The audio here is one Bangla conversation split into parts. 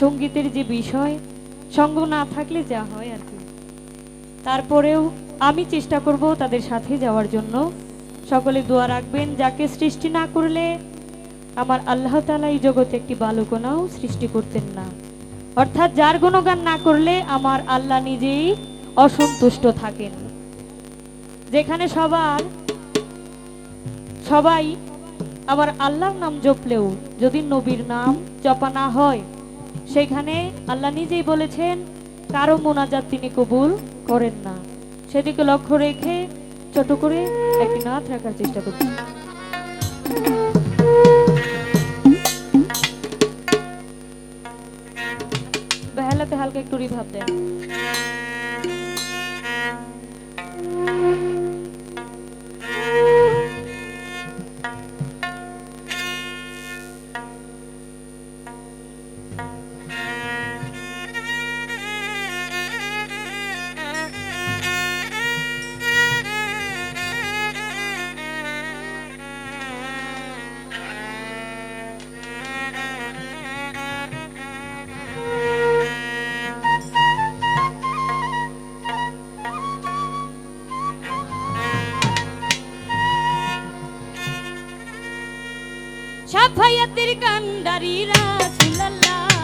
সঙ্গীতের যে বিষয়, সঙ্গ না থাকলে যা হয় আর কি। তারপরেও আমি চেষ্টা করব তাদের সাথে যাওয়ার জন্য। সকলে দোয়া রাখবেন, যাকে সৃষ্টি না করলে আমার আল্লাহ তালা এই জগতে একটি বালকোনাও সৃষ্টি করতেন না। অর্থাৎ যার গুণগান না করলে আমার আল্লাহ নিজেই অসন্তুষ্ট থাকেন। যেখানে সবার, সবাই আবার আল্লাহর নাম জপলেও যদি নবীর নাম জপা না হয় সেখানে আল্লাহ নিজেই বলেছেন, কারও মোনাজাত তিনি কবুল করেন না। সেদিকে লক্ষ্য রেখে ছোট করে একটি নাথ রাখার চেষ্টা করছি বেহালাতে হালকা একটু রিভাব দেন। সাফায়াতের কান্ডারি রাসূলুল্লাহ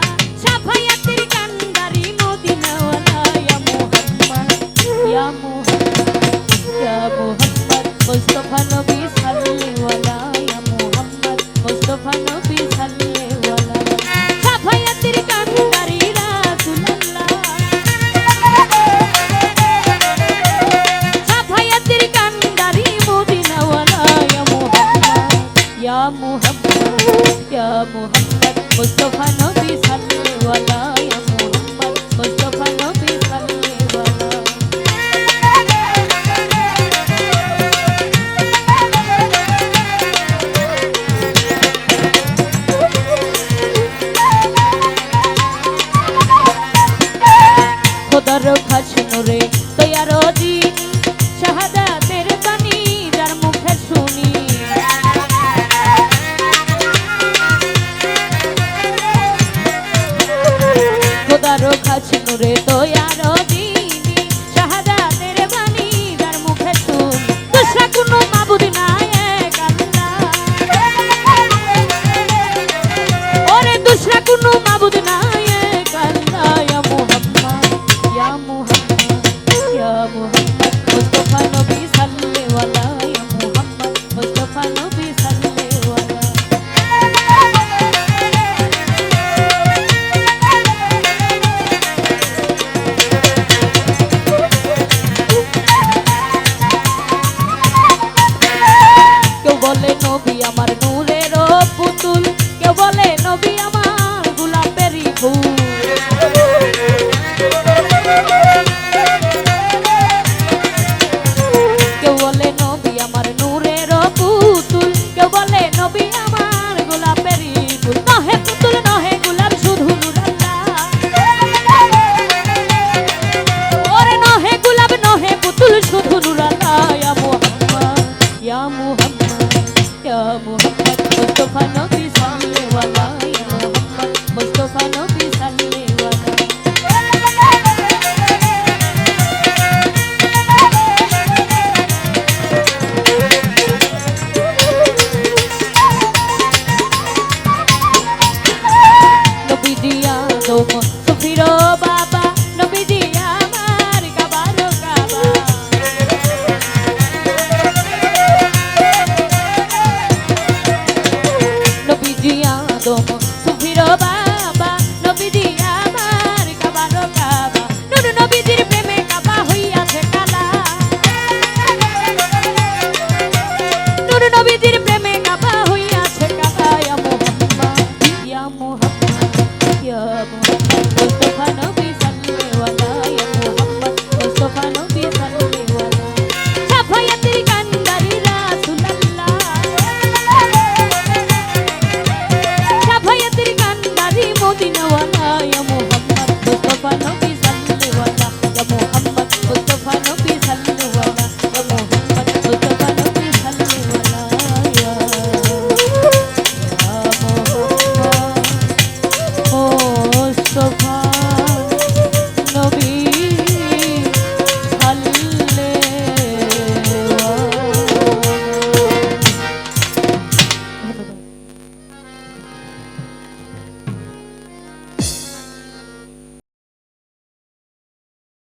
তৈয়ার জিনি মুহাম্মদ মুস্তাফা নবী মুহাম্মদ ইয়া মুহাম্মদ মুস্তাফা নবী সাল্লাল্লাহু আলাইহি ইয়া মুহাম্মদ মুস্তাফা up.